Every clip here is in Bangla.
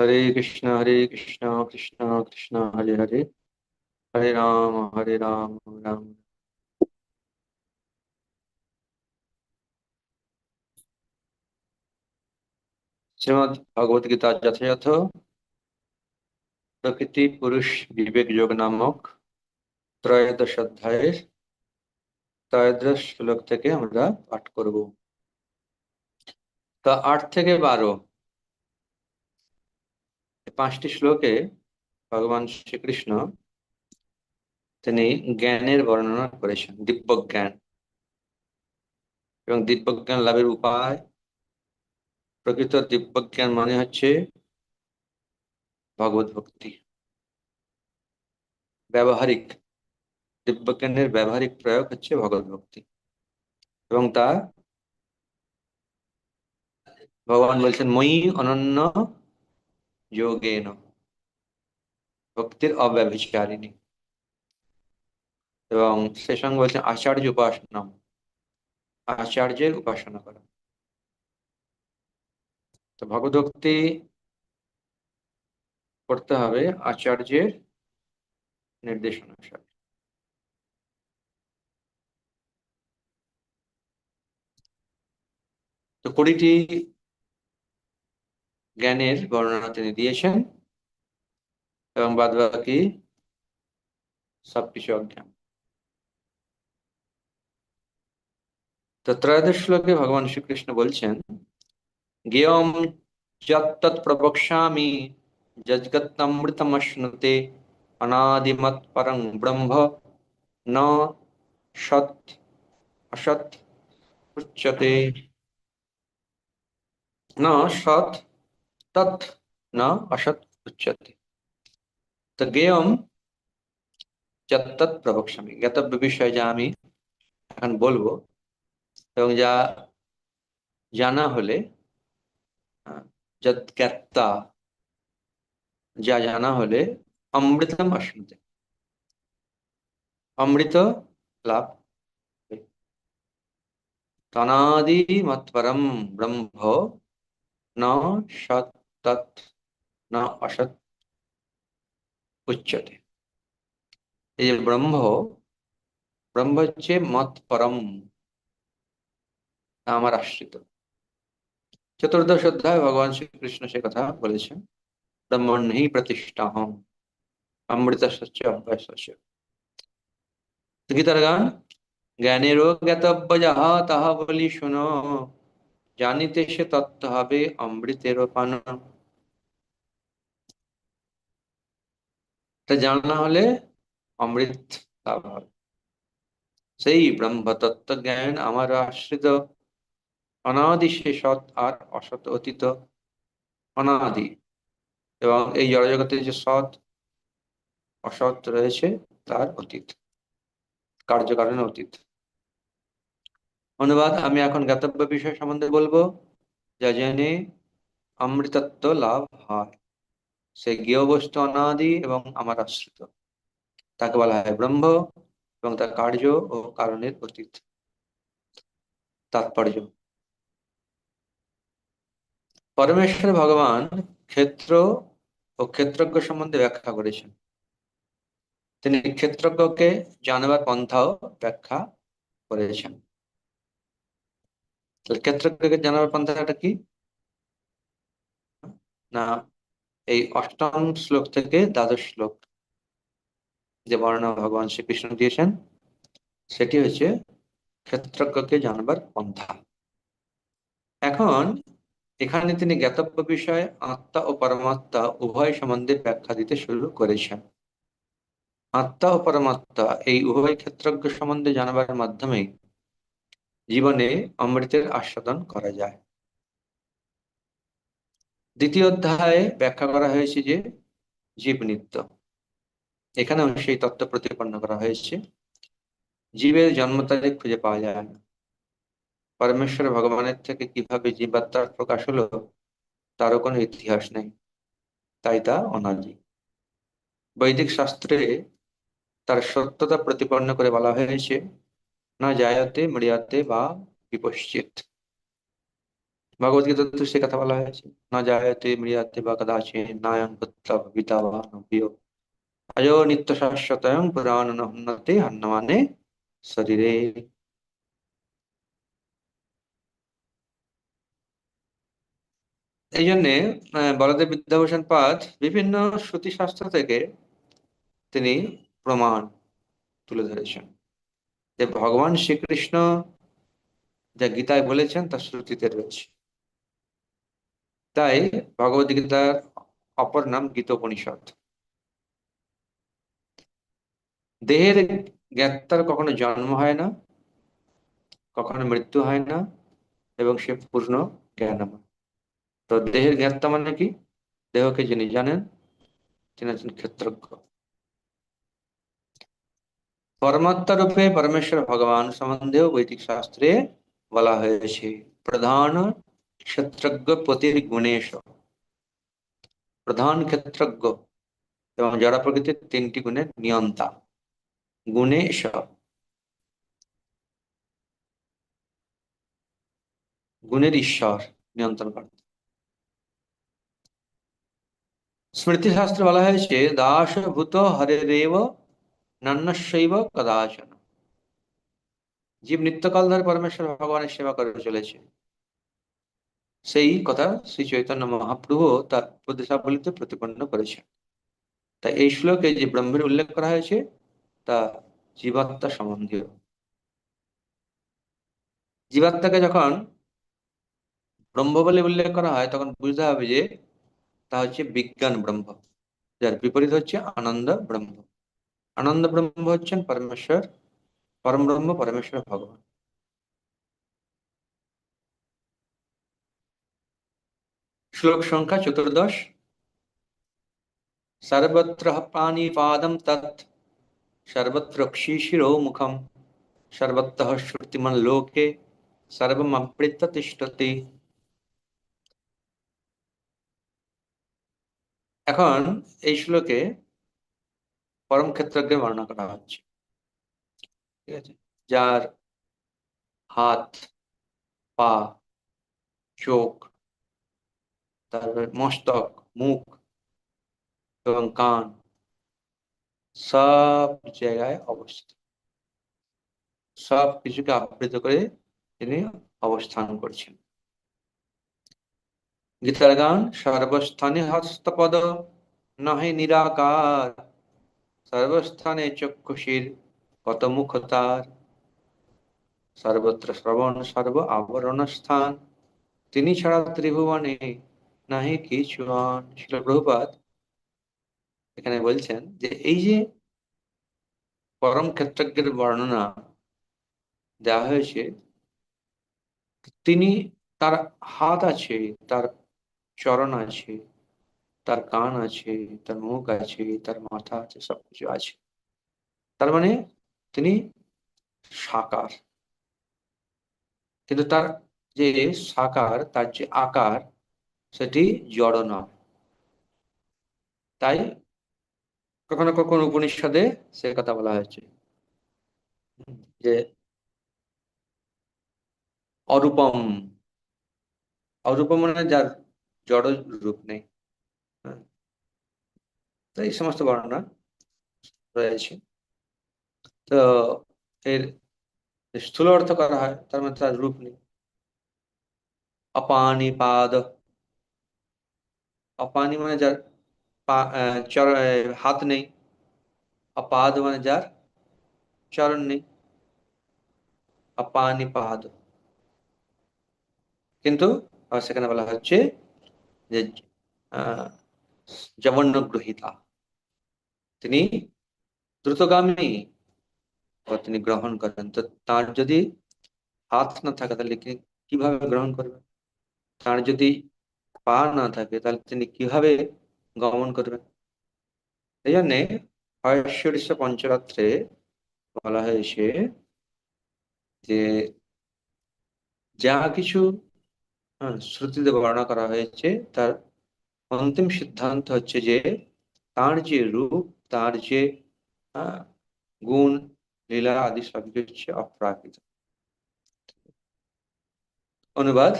হরে কৃষ্ণ হরে কৃষ্ণ কৃষ্ণ কৃষ্ণ, হরে হরে। হরে রাম হরে রাম রাম। শ্রীমদ ভগবত গীতা যথাযথ। প্রকৃতি পুরুষ বিবেক যোগ নামক ত্রয়োদশ অধ্যায়ের ত্রয়োদশ শ্লোক থেকে আমরা পাঠ করব। তা আট থেকে বারো। পাঁচটি শ্লোকে ভগবান শ্রীকৃষ্ণ তিনি জ্ঞানের বর্ণনা করেছেন দিব্য জ্ঞান এবং দিব্য জ্ঞান লাভের উপায়, প্রকৃত দিব্য জ্ঞান মানে হচ্ছে ভগবত ভক্তি। ব্যবহারিক, দিব্যজ্ঞানের ব্যবহারিক প্রয়োগ হচ্ছে ভগবত ভক্তি। এবং তা ভগবান বলছেন, মই অনন্য যোগেন ভক্তির অব্যভিচারিণী এবং সে সঙ্গে বলছেন আচার্য উপাসনা আচার্যের উপাসনা করা তো ভগবদ্ভক্তি করতে হবে আচার্যের নির্দেশ অনুসারে তো কুড়িটি জ্ঞানের বর্ণনা তিনি দিয়েছেন এবং বাদ বাকি সবকিছু অজ্ঞান। তো ত্রয়োদশ শ্লোকে ভগবান শ্রীকৃষ্ণ বলছেন জ্ঞেয়ম যত্তৎ অনাদিমত পরং ব্রহ্ম ন সৎ অসৎ উচ্যতে ন সৎ তৎ ন অসৎ উচ্যতে তো জ্ঞেয়ম যত্তৎ প্রবক্ষ্যামি। জ্ঞাতব্য বিষয় যা আমি এখন বলব এবং যা জানা হলে যৎজ্ঞাত্তা যা জানা হলে অমৃতম অশ্নুতে অমৃত লাভ তনাদি মৎপরম ব্রহ্ম ন সৎ তৎ ন অসৎ উচ্চতে এই যে ব্রহ্ম ব্রহ্ম হচ্ছে মৎপরম আমার আশ্রিত চতুর্দশ অধ্যায় ভগবান শ্রীকৃষ্ণ সে কথা বলেছেন ব্রহ্মণ্যি প্রতিষ্ঠা হম অমৃত সচ্চ অভ্যাস গীতার গান জ্ঞানেরও জ্ঞাতব্য যাহা তাহা বলি শুনো জানিতে সে তত্ত্ব হবে অমৃতের পান তা জানা হলে অমৃত লাভ হবে। সেই জ্ঞান আমার আশ্রিত। অনাদি সে সৎ আর অসৎ অতীত। অনাদি এবং এই জড়জগতে যে সৎ, অসৎ রয়েছে, তার অতীত। কার্যকারণে অতীত। অনুবাদ, আমি এখন জ্ঞাতব্য বিষয় সম্বন্ধে বলব। যা জেনে অমৃতত্ব লাভ হয়। সে জ্ঞেয় বস্তু অনাদি এবং আমার আশ্রিত। তাকে বলা হয় ব্রহ্ম এবং তার কার্য ও কারণের অতীত। তাৎপর্য। পরমেশ্বর ভগবান ক্ষেত্র ও ক্ষেত্রজ্ঞ সম্বন্ধে ব্যাখ্যা করেছেন। তিনি ক্ষেত্রজ্ঞকে জানবার পন্থাও ব্যাখ্যা করেছেন। ক্ষেত্রজ্ঞকে জানাবার পন্থাটা কি? না, এই অষ্টম শ্লোক থেকে দ্বাদশ শ্লোক যে বর্ণনা ভগবান শ্রীকৃষ্ণ দিয়েছেন, সেটি হচ্ছে ক্ষেত্রজ্ঞকে জানবার পন্থা। এখন, এখানে তিনি জ্ঞাতব্য বিষয় আত্মা ও পরমাত্মা উভয় সম্বন্ধে ব্যাখ্যা দিতে শুরু করেছেন। আত্মা ও পরমাত্মা এই উভয় ক্ষেত্রজ্ঞ সম্বন্ধে জানাবার মাধ্যমে জীবনে অমৃতের আস্বাদন করা যায়। দ্বিতীয় অধ্যায়ে ব্যাখ্যা করা হয়েছে যে জীব নিত্য। এখানেও সেই তত্ত্ব প্রতিপন্ন করা হয়েছে। জীবের জন্ম তারিখ খুঁজে পাওয়া যায় না। পরমেশ্বর ভগবানের থেকে কীভাবে জীবাত্মার প্রকাশ হলো, তারও কোনো ইতিহাস নেই। তাই তা অনাদি। বৈদিক শাস্ত্রে তার সত্যতা প্রতিপন্ন করে বলা হয়েছে না জায়তে মরিয়াতে বা বিপশ্চিত ভগবদ্গীতা তো সে কথা বলা হয়েছে না জায়তে মৃয়াতে বা কদাচে নায়ং পুত্র পিতা বা নিত্য শাশ্বতয়ং পুরাণ নহন্নতে হন্নমানে শরীরে এই জন্যে বলদেব বিদ্যাভূষণ পাঠ বিভিন্ন শ্রুতি শাস্ত্র থেকে তিনি প্রমাণ তুলে ধরেছেন। যে ভগবান শ্রীকৃষ্ণ যা গীতায় বলেছেন, তা শ্রুতিতে রয়েছে। তাই ভগবদ গীতার অপর নাম গীতোপনিষদ। দেহের জ্ঞাতার কখনো জন্ম হয় না, কখনো মৃত্যু হয় না, এবং সে পূর্ণ জ্ঞানময় তো দেহের জ্ঞাতা মানে কি? দেহকে যিনি জানেন, তিনি হচ্ছেন ক্ষেত্রজ্ঞ। পরমাত্মা রূপে পরমেশ্বর ভগবান সম্বন্ধেও বৈদিক শাস্ত্রে বলা হয়েছে। প্রধান ক্ষেত্রজ্ঞ পতির গুণেশ প্রধান ক্ষেত্রজ্ঞ এবং জড় প্রকৃতির তিনটি গুণের নিয়ন্তা। গুণেশ। গুণের ঈশ্বর নিয়ন্ত্রণ করতে। স্মৃতিশাস্ত্রে বলা হয়েছে, দাসভূত হরেরেব নান্নশৈব কদাচন। জীব নিত্যকাল ধরে পরমেশ্বর ভগবানের সেবা করে চলেছে। সেই কথা শ্রী চৈতন্য মহাপ্রভু তার উপদেশাবলিতে প্রতিপন্ন করেছেন। তাই এই শ্লোকে যে ব্রহ্মের উল্লেখ করা হয়েছে, তা জীবাত্মা সম্বন্ধীয়। জীবাত্মাকে যখন ব্রহ্ম বলে উল্লেখ করা হয়, তখন বুঝতে হবে যে, তা হচ্ছে বিজ্ঞান ব্রহ্ম, যার বিপরীত হচ্ছে আনন্দ ব্রহ্ম। আনন্দ ব্রহ্ম হচ্ছেন পরমেশ্বর, পরম ব্রহ্ম, পরমেশ্বর ভগবান। শ্লোক সংখ্যা চতুর্দশ। সর্বত্র পাদম তৎ, সর্বত্র শিশিরো মুখম, সর্বত্র শ্রুতিমান লোকে সর্বমৃত তিষ্ঠতি। এখন এই শ্লোকে পরম ক্ষেত্রজ্ঞ বর্ণনা করা হচ্ছে। ঠিক আছে? যার হাত, পা, চোখ, তারপরে মস্তক, মুখ এবং কান সব জায়গায় অবস্থিত। সব কিছুকে আবৃত করে তিনি অবস্থান করছেন। গীতার গান সর্বস্থানে হস্তপদ নহে নিরাকার। সর্বস্থানে চক্ষুষীর কত মুখ তার সর্বত্র শ্রবণ, সর্ব আবরণ স্থান তিনি ছাড়া ত্রিভুবনে নাহি কিছু শিল প্রভুপাত এখানে বলছেন যে, এই যে পরম ক্ষেত্রজ্ঞের বর্ণনা দেওয়া হয়েছে, তিনি তার হাত আছে, তার চরণ আছে তার কান আছে, তার মুখ আছে, তার মাথা আছে, সবকিছু আছে। তার মানে তিনি সাকার। কিন্তু তার যে সাকার, তার যে আকার, সেটি জড় নয়। তাই কখনো কখনো উপনিষদে সে কথা বলা হয়েছে, যে অরূপম। অরূপম মানে যার জড় রূপ নেই। এই সমস্ত বর্ণনা রয়েছে। তো এর স্থূল অর্থ করা হয়, তার মধ্যে তার রূপ নেই। অপানি পাদ। অপানি মানে যার হাত নেই। অপাদ মানে যার চরণ নেই। অপানি পাদ। কিন্তু সেখানে বলা হচ্ছে যে জবন্য গ্রহিতা তিনি দ্রুতগামী তিনি গ্রহণ করেন। তো তার যদি হাত না থাকে, তাহলে কীভাবে গ্রহণ করবেন? তার যদি পা না থাকে, তাহলে তিনি কীভাবে গমন করবেন? এই জন্যে হয়শ্বরীশ পঞ্চরাত্রে বলা হয়েছে যে, যা কিছু শ্রুতিতে বর্ণনা করা হয়েছে, তার অন্তিম সিদ্ধান্ত হচ্ছে যে তার যে রূপ তার যে গুণ, লীলা আদি সবই হচ্ছে অপ্রাকৃত। অনুবাদ।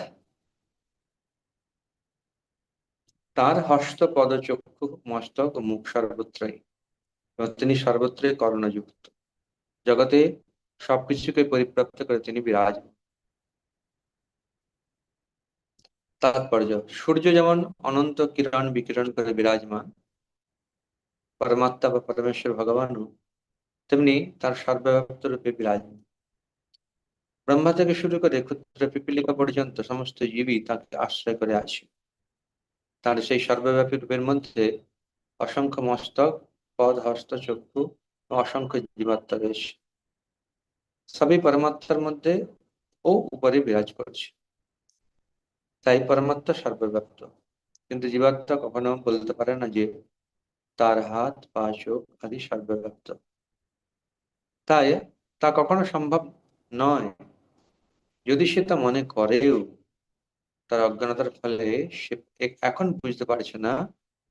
তার হস্ত পদ চক্ষু মস্তক মুখ সর্বত্রই তিনি সর্বত্রই করণযুক্ত। জগতে সবকিছুকে পরিপ্রাপ্ত করে তিনি বিরাজ তাৎপর্য, সূর্য যেমন অনন্ত কিরণ বিকিরণ করে বিরাজমান পরমাত্মা বা পরমেশ্বর ভগবানও তেমনি তার সর্বব্যাপ্ত রূপে বিরাজমান ব্রহ্মা থেকে শুরু করে ক্ষুদ্র পিপিলিকা পর্যন্ত সমস্ত জীবই তাকে আশ্রয় করে আছে। তার সেই সর্বব্যাপী রূপের মধ্যে অসংখ্য মস্তক, পদ, হস্ত, চক্ষু অসংখ্য জীবাত্মা রয়েছে। সবই পরমাত্মার মধ্যে ও উপরে বিরাজ করছে। তাই পরমাত্মা সর্বব্যাপ্ত। কিন্তু জীবাত্মা কখনো বলতে পারে না যে তার হাত, পা, চোখ আদি সর্বব্যাপ্ত। তাই তা কখনো সম্ভব নয়। যদি সে তা মনে করেও, তার অজ্ঞানতার ফলে সে এখন বুঝতে পারছে না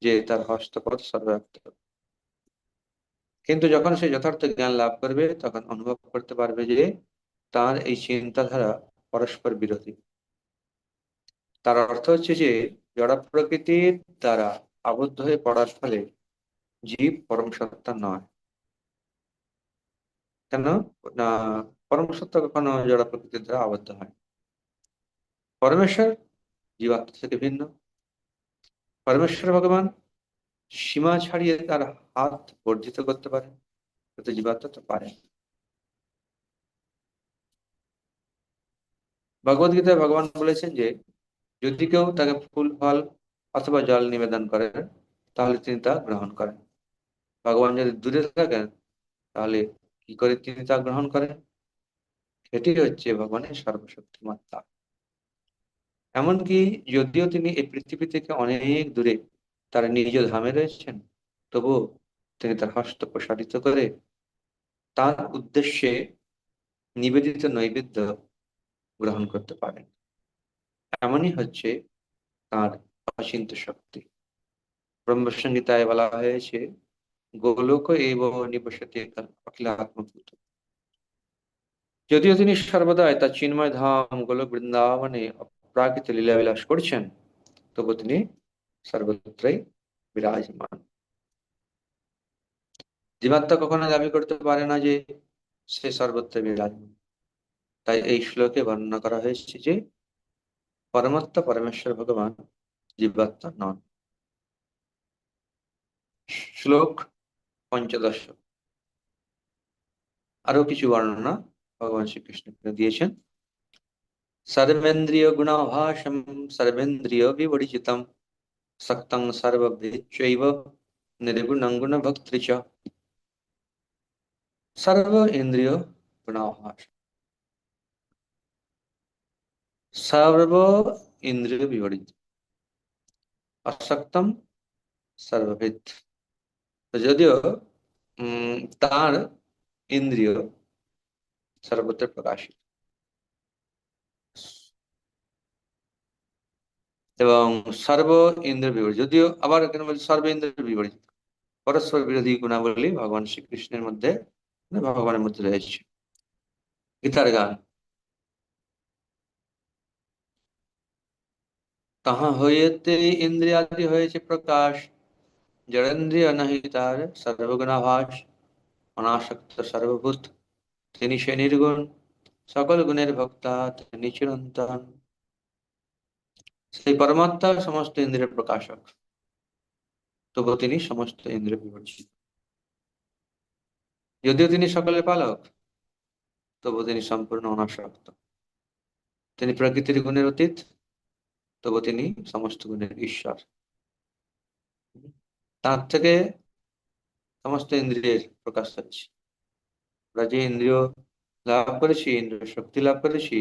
যে তার হস্তপথ সর্বব্যাপ্ত। কিন্তু যখন সে যথার্থ জ্ঞান লাভ করবে, তখন অনুভব করতে পারবে যে তার এই চিন্তাধারা পরস্পর বিরোধী। তার অর্থ হচ্ছে যে জড় প্রকৃতির দ্বারা আবদ্ধ হয়ে পড়ার ফলে জীব পরম সত্তা নয়। কেন? না, পরম কখনো জড় প্রকৃতির দ্বারা আবদ্ধ হয়। পরমেশ্বর জীবাত্মা থেকে ভিন্ন। পরমেশ্বর ভগবান সীমা ছাড়িয়ে তার হাত বর্ধিত করতে পারে কিন্তু জীবাত্মা তো পারে। ভগবত গীতায় ভগবান বলেছেন যে, যদি কেউ তাকে ফুল, ফল অথবা জল নিবেদন করেন তাহলে তিনি তা গ্রহণ করেন। ভগবান যদি দূরে থাকেন, তাহলে কি করে তিনি তা গ্রহণ করেন? এটি হচ্ছে ভগবানের সর্বশক্তিমাত্রা এমনকি যদিও তিনি এই পৃথিবী থেকে অনেক দূরে তার নিজ ধামে রয়েছেন তবু তিনি তার হস্ত প্রসারিত করে তার উদ্দেশ্যে নিবেদিত নৈবেদ্য গ্রহণ করতে পারেন। এমনই হচ্ছে তার অচিন্ত শক্তি। ব্রহ্মসংগীতায় বলা হয়েছে গোলোক এব নিবসতে অখিল আত্মভূত যদিও তিনি সর্বদাই তার চিন্ময় ধাম, গোলক বৃন্দাবনে অপ্রাকৃত লীলা বিলাস করছেন তবু তিনি সর্বত্রই বিরাজমান। জীবাত্মা কখনো দাবি করতে পারে না যে সে সর্বত্র বিরাজমান। তাই এই শ্লোকে বর্ণনা করা হয়েছে যে পরমাত্মা পরমেশ্বর ভগবান জীবাত্মা নন। শ্লোক পঞ্চদশ। আরও কিছু বর্ণনা ভগবান শ্রীকৃষ্ণ দিয়েছেন। সর্বেন্দ্রিয় গুণাভাসম, সর্বেন্দ্রিয় বিবর্জিতম সক্তং সর্বভৃচ্চৈব নির্গুণং গুণ ভক্তৃচ সর্ব ইন্দ্রিয় গুণাভাষ সর্ব ইন্দ্রিয় বিবর্জিত অসক্তম সর্বভিত যদিও তার ইন্দ্রিয় সর্বত্র প্রকাশিত। এবং সর্ব ইন্দ্র বিবর্জিত যদিও আবার এখানে বলছে সর্ব ইন্দ্র বিবর্জিত পরস্পর বিরোধী গুণাবলী ভগবান শ্রীকৃষ্ণের মধ্যে মানে ভগবানের মধ্যে রয়েছে। গীতার গান। তাহা হইতে ইন্দ্রিয়াদি হয়েছে প্রকাশ। জড়েন্দ্রিয় নাহি তার সর্বগুণাভাস অনাসক্ত সর্বভূত তিনি সে নির্গুণ সকল গুণের ভক্তা তিনি চিরন্তন সেই পরমাত্মা সমস্ত ইন্দ্রিয়ের প্রকাশক তবু তিনি সমস্ত ইন্দ্রিয় বিবর্জিত যদিও তিনি সকলের পালক তবু তিনি সম্পূর্ণ অনাসক্ত তিনি প্রকৃতির গুণের অতীত তবু তিনি সমস্ত গুণের ঈশ্বর তার থেকে সমস্ত ইন্দ্রিয়ের প্রকাশ হচ্ছে। আমরা যে ইন্দ্রিয় লাভ করেছি, ইন্দ্রিয় শক্তি লাভ করেছি,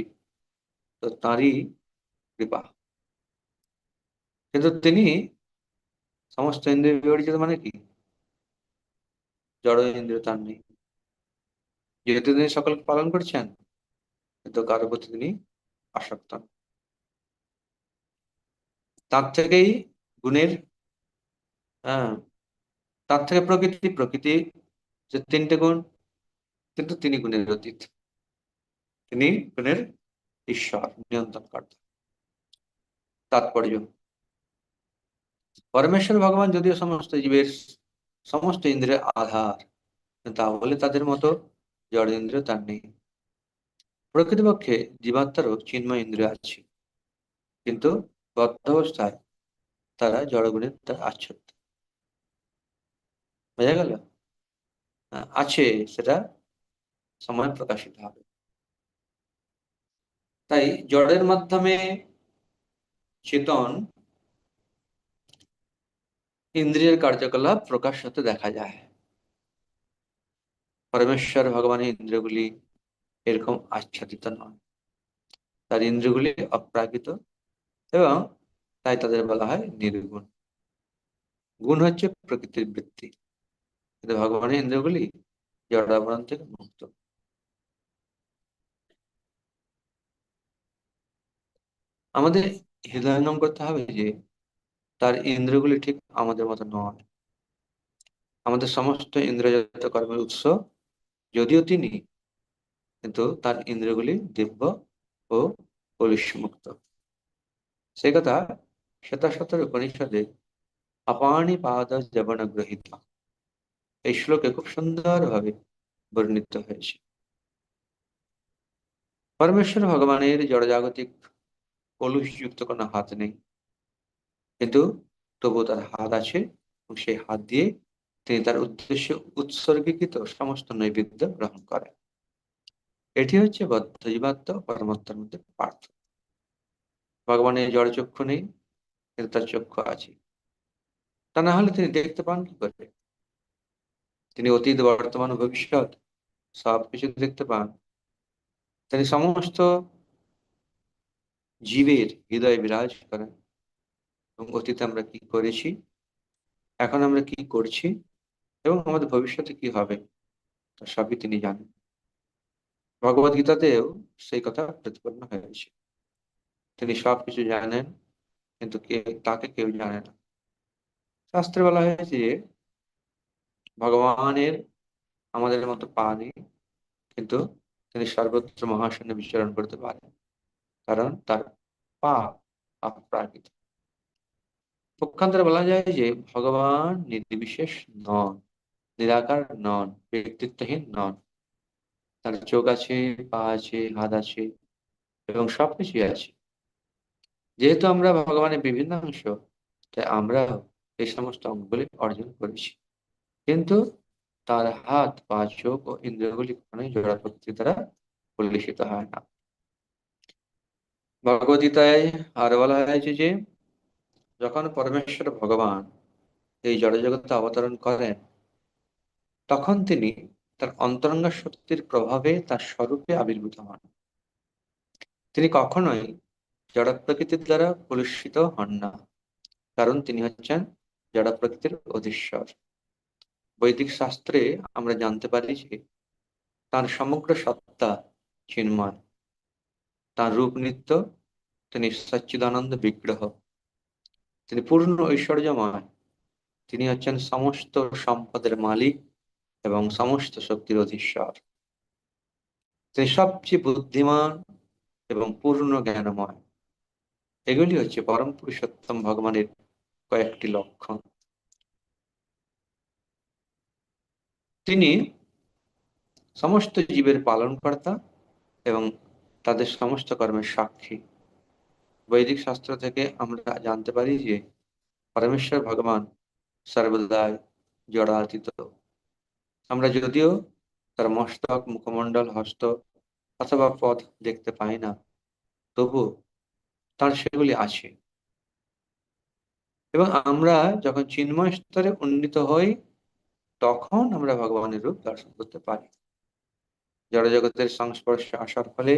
তো তাঁরই কৃপা। কিন্তু তিনি সমস্ত ইন্দ্রিয় বিবর্জিত মানে কি? জড় ইন্দ্রিয় তার নেই। যেহেতু তিনি সকলকে পালন করছেন, কিন্তু কারও প্রতি তিনি আসক্ত তার থেকেই গুণের হ্যাঁ তার থেকে প্রকৃতি প্রকৃতি যে তিনটে গুণ, কিন্তু তিনি গুণের অতীত। তিনি গুণের ঈশ্বর নিয়ন্ত্রণ কর্তা তাৎপর্য পরমেশ্বর ভগবান যদিও সমস্ত জীবের সমস্ত ইন্দ্রের আধার, তাহলে তাদের মতো জড় ইন্দ্রিয় তার নেই। প্রকৃতপক্ষে জীবাত্মারও চিন্ময় ইন্দ্রিয় আছে, কিন্তু বদ্ধ অবস্থায় তারা জড়গুণের তার আচ্ছন্ন। বোঝা গেল? আছে সেটা সময় প্রকাশিত হবে। তাই জড়ের মাধ্যমে চেতন ইন্দ্রিয়ের কার্যকলাপ প্রকাশ হতে দেখা যায়। পরমেশ্বর, ভগবানের ইন্দ্রগুলি এরকম আচ্ছাদিত নয়। তার ইন্দ্রগুলি অপ্রাকৃত এবং তাই তাদের বলা হয় নির্গুণ। গুণ হচ্ছে প্রকৃতির বৃত্তি। কিন্তু ভগবানের ইন্দ্রগুলি জড়াবরণ থেকে মুক্ত। আমাদের হৃদয়ঙ্গম করতে হবে যে, তার ইন্দ্রগুলি ঠিক আমাদের মতো নয়। আমাদের সমস্ত ইন্দ্রজাত কর্মের উৎস যদিও তিনি, কিন্তু তার ইন্দ্রগুলি দিব্য ও মুক্ত সে কথা শতাশতর উপনিষদে অপানি পাদ জবন গ্রহিত এই শ্লোকে খুব সুন্দরভাবে বর্ণিত হয়েছে। পরমেশ্বর ভগবানের জড়জাগতিক কলুষযুক্ত কোনো হাত নেই। কিন্তু তবু তার হাত আছে এবং সেই হাত দিয়ে তিনি তার উদ্দেশ্যে উৎসর্গীকৃত সমস্ত নৈবেদ্য গ্রহণ করেন। এটি হচ্ছে বদ্ধ জীবাত্ম পরমাত্মার মধ্যে পার্থক্য। ভগবানের জড় চক্ষু নেই, কিন্তু তার চক্ষু আছে। তা না হলে তিনি দেখতে পান কি করে? তিনি অতীত, বর্তমান ভবিষ্যৎ সব কিছু দেখতে পান। তিনি সমস্ত জীবের হৃদয় বিরাজ করেন। এবং অতীতে আমরা কি করেছি? এখন আমরা কি করছি? এবং আমাদের ভবিষ্যতে কি হবে? তা সবই তিনি জানেন। ভগবত গীতাতেও সেই কথা প্রতিপন্ন হয়েছে। তিনি সবকিছু জানেন, কিন্তু কে, তাকে কেউ জানে না। শাস্ত্রে বলা হয়েছে যে ভগবানের আমাদের মতো পা নেই কিন্তু তিনি সর্বত্র মহাশূন্য বিচরণ করতে পারেন। কারণ তার পা অপ্রাকৃত। পক্ষান্তরে বলা যায় যে ভগবান নির্বিশেষ নন, নিরাকার নন, ব্যক্তিত্বহীন নন। তার চোখ আছে, পা আছে, হাত আছে এবং সবকিছুই আছে। যেহেতু আমরা ভগবানের বিভিন্ন অংশ, তাই আমরা এই সমস্ত অঙ্গগুলি অর্জন করেছি। কিন্তু তার হাত, পা, চোখ ও ইন্দ্রিয়গুলি কখনোই জোড়া প্রকৃতি দ্বারা পরিলিখিত হয় না। ভগবদ্গীতায় আর বলা হয়েছে যে, যখন পরমেশ্বর ভগবান এই জড়জগতে অবতরণ করেন, তখন তিনি তার অন্তরঙ্গ শক্তির প্রভাবে তার স্বরূপে আবির্ভূত হন। তিনি কখনোই জড় প্রকৃতির দ্বারা কলুষিত হন না, কারণ তিনি হচ্ছেন জড় প্রকৃতির অধীশ্বর। বৈদিক শাস্ত্রে আমরা জানতে পারি যে তার সমগ্র সত্তা চিন্ময়। তার রূপ নিত্য, তিনি সচ্চিদানন্দ বিগ্রহ। তিনি পূর্ণ ঐশ্বর্যময়। তিনি হচ্ছেন সমস্ত সম্পদের মালিক এবং সমস্ত শক্তির অধীশ্বর। তিনি সবচেয়ে বুদ্ধিমান এবং পূর্ণ জ্ঞানময়। এগুলি হচ্ছে পরম পুরুষোত্তম ভগবানের কয়েকটি লক্ষণ। তিনি সমস্ত জীবের পালনকর্তা এবং তাদের সমস্ত কর্মের সাক্ষী। বৈদিক শাস্ত্র থেকে আমরা জানতে পারি যে পরমেশ্বর ভগবান সর্বদাই জড়াতীত। আমরা যদিও তার মস্তক, মুখমণ্ডল, হস্ত অথবা পথ দেখতে পাই না তবু তার সেগুলি আছে। এবং আমরা যখন চিন্ময় স্তরে উন্নীত হই তখন আমরা ভগবানের রূপ দর্শন করতে পারি। জড়জগতের সংস্পর্শে আসার ফলে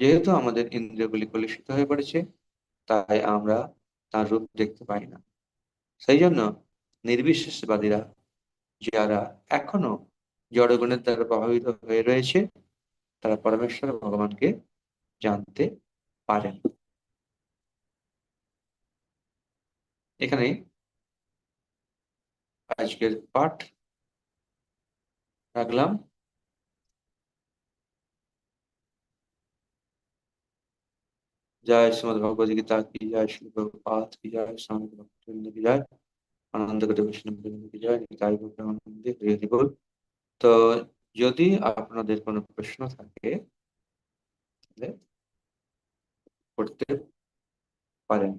যেহেতু আমাদের ইন্দ্রিয়গুলি কলুষিত হয়ে পড়েছে, তাই আমরা তার রূপ দেখতে পাই না। সেই জন্য নির্বিশেষবাদীরা, যারা এখনও জড়গুণের দ্বারা প্রভাবিত হয়ে রয়েছে, তারা পরমেশ্বর ভগবানকে জানতে পারেন। এখানে আজকের পাঠ রাখলাম जय श्रीमद भगवद गीता की जय श्री प्रभुपाद की जय स्वामी भक्तवृंद की जय আনন্দ করে বিষ্ণু কি জয় নিতাই গৌরানন্দে হরি হরি বল তো যদি আপনাদের কোনো প্রশ্ন থাকে তাহলে করতে পারেন